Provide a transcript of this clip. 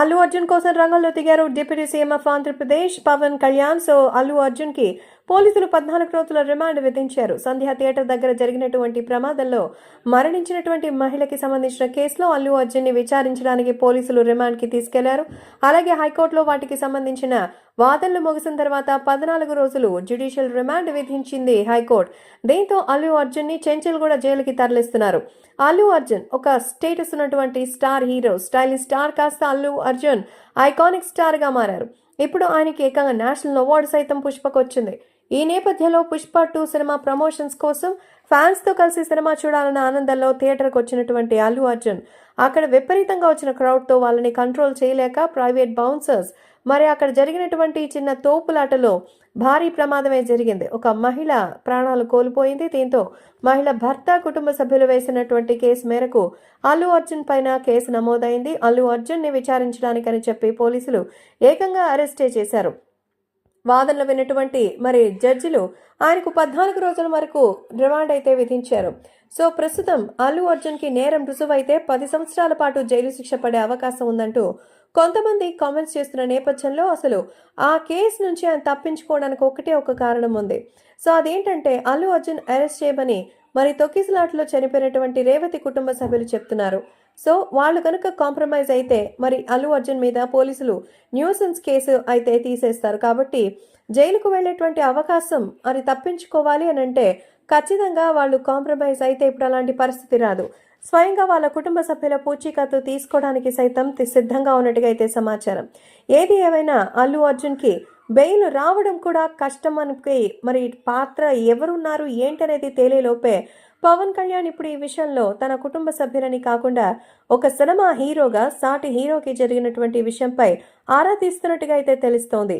అల్లు అర్జున్ కోసం రంగంలో దిగారు deputy CM of Andhra Pradesh Pawan Kalyan. So Allu అర్జున్కి పోలీసులు పద్నాలుగు రోజుల రిమాండ్ విధించారు. సంధ్యా థియేటర్ దగ్గర జరిగినటువంటి ప్రమాదంలో మరణించినటువంటి మహిళకి సంబంధించిన కేసులో అల్లు అర్జున్ని విచారించడానికి పోలీసులు రిమాండ్కి తీసుకెళ్ళారు. అలాగే హైకోర్టులో వాటికి సంబంధించిన వాదనలు ముగిసిన తర్వాత పద్నాలుగు రోజులు జ్యుడిషియల్ రిమాండ్ విధించింది హైకోర్టు. దీంతో అల్లు అర్జున్ని చెంచల్గూడ జైలుకి తరలిస్తున్నారు. అల్లు అర్జున్ ఒక స్టేటస్ ఉన్నటువంటి స్టార్ హీరో స్టైలిష్ స్టార్ కాస్త అల్లు అర్జున్ ఐకానిక్ స్టార్గా మారారు. ఇప్పుడు ఆయనకి ఏకంగా నేషనల్ అవార్డు సైతం పుష్పకు వచ్చింది ఈ నేపథ్యంలో పుష్ప టూ సినిమా ప్రమోషన్స్ కోసం ఫ్యాన్స్తో కలిసి సినిమా చూడాలన్న ఆనందంలో థియేటర్కి వచ్చినటువంటి అల్లు అర్జున్ అక్కడ విపరీతంగా వచ్చిన క్రౌడ్తో వాళ్ళని కంట్రోల్ చేయలేక ప్రైవేట్ బౌన్సర్స్ మరి అక్కడ జరిగినటువంటి చిన్న తోపులాటలో భారీ ప్రమాదమే జరిగింది. ఒక మహిళ ప్రాణాలు కోల్పోయింది. దీంతో మహిళ భర్త కుటుంబ సభ్యులు వేసినటువంటి కేసు మేరకు అల్లు అర్జున్ పైన కేసు నమోదైంది. అల్లు అర్జున్ని విచారించడానికని చెప్పి పోలీసులు ఏకంగా అరెస్టే చేశారు. వాదనలు విన్నటువంటి మరి జడ్జిలు ఆయనకు పద్నాలుగు రోజుల వరకు రిమాండ్ అయితే విధించారు. సో ప్రస్తుతం అల్లు అర్జున్కి నేరం రుజువైతే పది సంవత్సరాల పాటు జైలు శిక్ష పడే అవకాశం ఉందంటూ కొంతమంది కామెంట్స్ చేస్తున్న నేపథ్యంలో అసలు ఆ కేసు నుంచి ఆయన తప్పించుకోవడానికి ఒకటే ఒక కారణం ఉంది. సో అదేంటంటే అల్లు అర్జున్ అరెస్ట్ చేయమని మరి తొక్కిసలాట్లో చనిపోయినటువంటి రేవతి కుటుంబ సభ్యులు చెప్తున్నారు. సో వాళ్ళు కనుక కాంప్రమైజ్ అయితే మరి అల్లు అర్జున్ మీద పోలీసులు న్యూసెన్స్ కేసు అయితే తీసేస్తారు. కాబట్టి జైలుకు వెళ్ళేటువంటి అవకాశం మరి తప్పించుకోవాలి అని అంటే ఖచ్చితంగా వాళ్ళు కాంప్రమైజ్ అయితే ఇప్పుడు అలాంటి పరిస్థితి రాదు. స్వయంగా వాళ్ళ కుటుంబ సభ్యుల పూచీకత్తు తీసుకోవడానికి సైతం సిద్ధంగా ఉన్నట్టుగా అయితే సమాచారం. ఏది ఏమైనా అల్లు అర్జున్కి బెయిల్ రావడం కూడా కష్టం అనుకే మరి పాత్ర ఎవరున్నారు? ఏంటనేది తేలేలోపే పవన్ కళ్యాణ్ ఇప్పుడు ఈ విషయంలో తన కుటుంబ సభ్యులని కాకుండా ఒక సినిమా హీరోగా సాటి హీరోకి జరిగినటువంటి విషయంపై ఆరా తీస్తున్నట్టుగా అయితే తెలుస్తోంది.